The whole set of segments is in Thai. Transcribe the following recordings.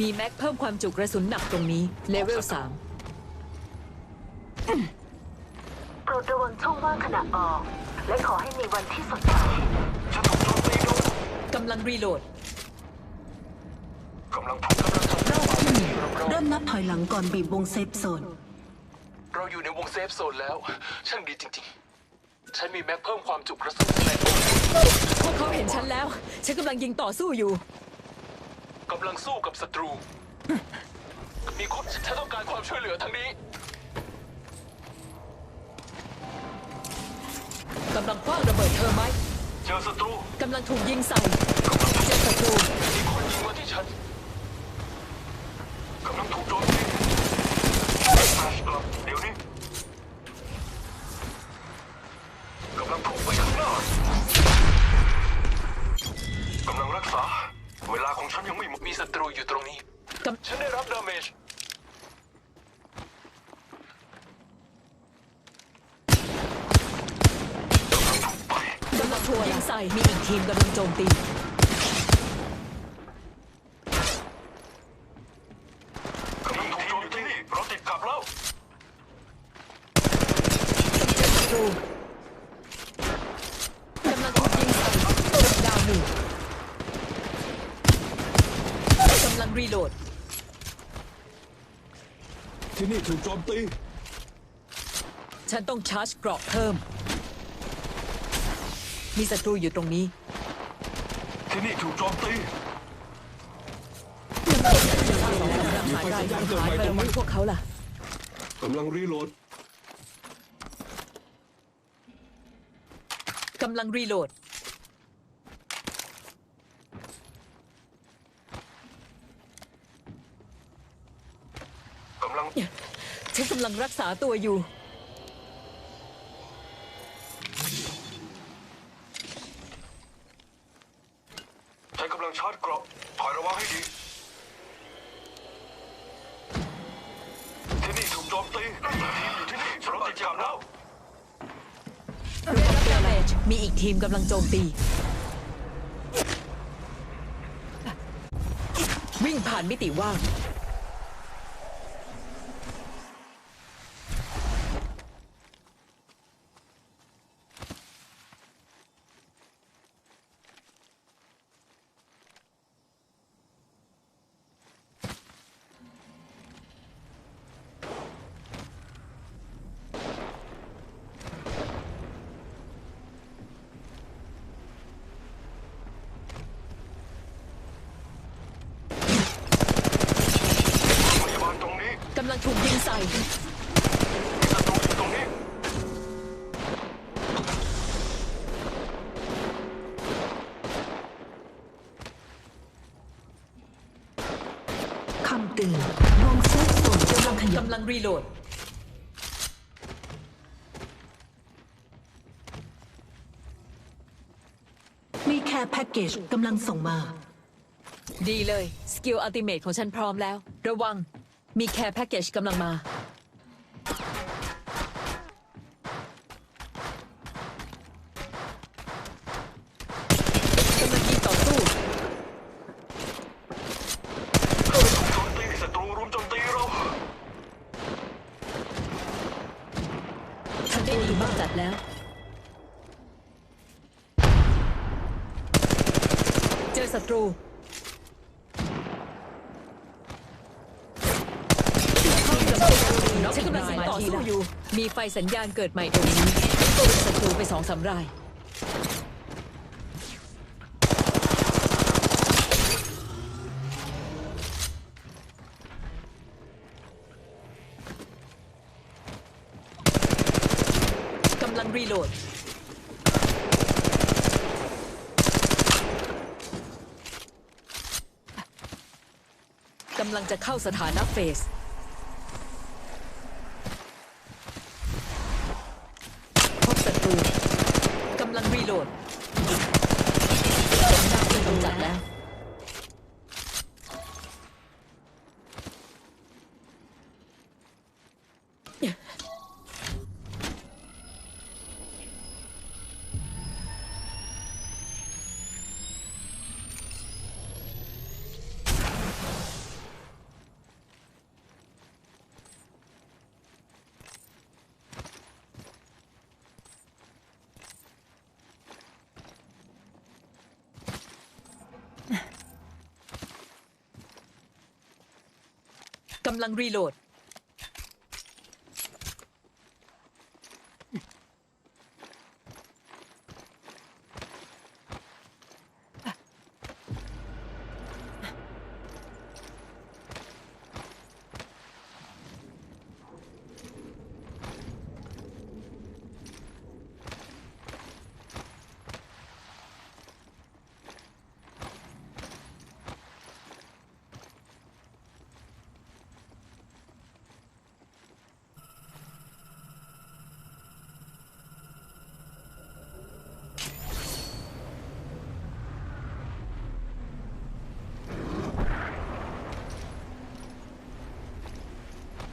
มีแม็กเพิ่มความจุกระสุนหนักตรงนี้ เลเวลโปรดระวังช่องว่างขณะออก และขอให้มีวันที่สดใสฉันถูกโจมตีโดน3กำลังรีโหลดกำลังถูกกำลังถูกเป้าหมายที่รอบเริ่มนับถอยหลังก่อนบีบวงเซฟโซนๆเราอยู่ในวงเซฟโซนแล้ว ช่างดีจริงๆ ฉันมีแม็กเพิ่มความจุกระสุนแรงพวกเขาเห็นฉันแล้ว ฉันกำลังยิงต่อสู้อยู่ กำลังสู้กับศัตรู มีคนฉันต้องการความช่วยเหลือทางนี้ กำลังคว้างระเบิดเธอไหมเจอศัตรูกำลังถูกยิงใส่เจอศัตรู มีคนยิงมาที่ฉัน ยังไม่หมดมีศัตรูอยู่ตรงนี้กฉันได้รับดาเมจำกำลังถูกยิงใส่มีอีกทีมกำลังโจมตี กำลังถูกโจมตีเราติดขับแล้ว เจอศัตรูกำลังถูกยิงใส่ดาวหนึ่ง กำลังรีโหลดที่นี่ถูกโจมตี ฉันต้องชาร์จเกราะเพิ่ม มีศัตรูอยู่ตรงนี้ ที่นี่ถูกโจมตี หายไปหายไประวังพวกเขาล่ะ กำลังรีโหลด กำลังรีโหลด กำลัง ฉันกำลังรักษาตัวอยู่ ฉันกำลังชาร์จเกราะถอยระวังให้ดี ที่นี่ถูกโจมตีทีมอยู่ที่นี่ฉันติดขับแล้วระวังดาเมจมีอีกทีมกำลังโจมตี วิ่งผ่านมิติว่าง พยาบาลตรงนี้ กำลังถูกยิงใส่ มีศัตรูอยู่ตรงนี้ คำเตือนวงเซฟโซนกำลังขยับกำลังรีโหลด มีแค่แพ็กเกจกำลังส่งมา ดีเลย สกิลอัลติเมทของฉันพร้อมแล้ว ระวัง มีแคร์แพ็กเกจกำลังมา กำลังยิงต่อสู้ โจมตีศัตรูรุมโจมตีเรา ฉันได้ดีมากจัดแล้ว เจ อศัตรูฉันกำลังต่อสู้อยู่ มีไฟสัญญาณเกิดใหม่ตรงนี้เป็นศัตรูไปสองสามรายกำลังรีโหลด กำลังจะเข้าสถานะเฟส พบศัตรูกำลังรีโหลดาวเป็นกำจัดแล้ว กำลังรีโหลด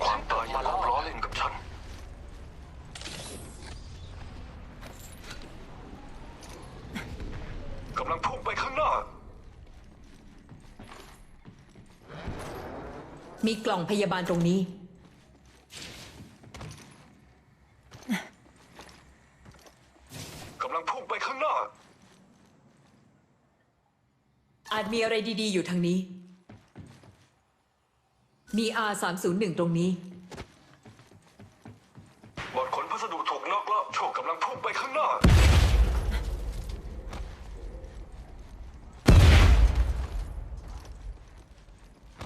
ความตายมาล้อล้อเล่นกับฉัน กำลังพุ่งไปข้างหน้า มีกล่องพยาบาลตรงนี้ กำลังพุ่งไปข้างหน้า อาจมีอะไรดีๆอยู่ทางนี้ มี R301 ตรงนี้ บอดขนพัสดุถูกน็อกแล้วโชคกำลังพุ่งไปข้างหน้า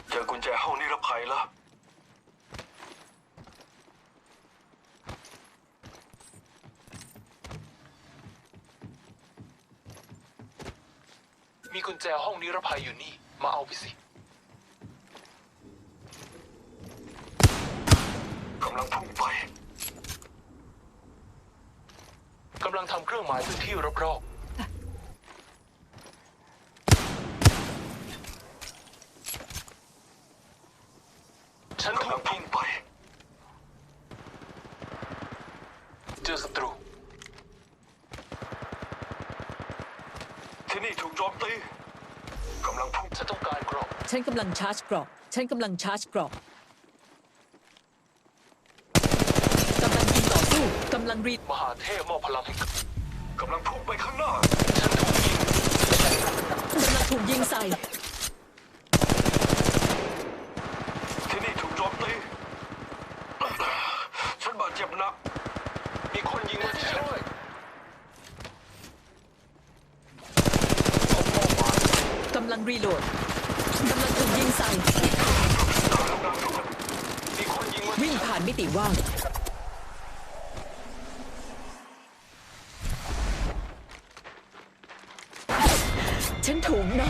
เจอกุญ แจห้องนิรภัยล้วมีกุญแจห้องนิรภัยอยู่นี่ มาเอาไปสิกำลังพุ่งไปกำลังทำเครื่องหมายพื้นที่รอบๆ ฉันถูกยิงไป เจอศัตรู ที่นี่ถูกโจมตีกำลังพุ่งฉันต้องการกรอบ ฉันกำลังชาร์จกรอบฉันกำลังชาร์จกรอบกำลังยิงต่อสู้กำลังรีมหาเทพมอบพลังให้กับกำลังพุ่งไปข้างหน้า ฉันถูกยิงกำลังถูกยิงใส่ ที่นี่ถูกโจมตี ฉันบาด เจ็บหนัก มีคนยิงมาที่ช่วยพบเป้าหมายกำลังรีโหลดกำลังถูกยิงใส่กำลังดังด่วนมีคนยิงมาที่วิ่งผ่านมิติว่าง ฉันถูกนะ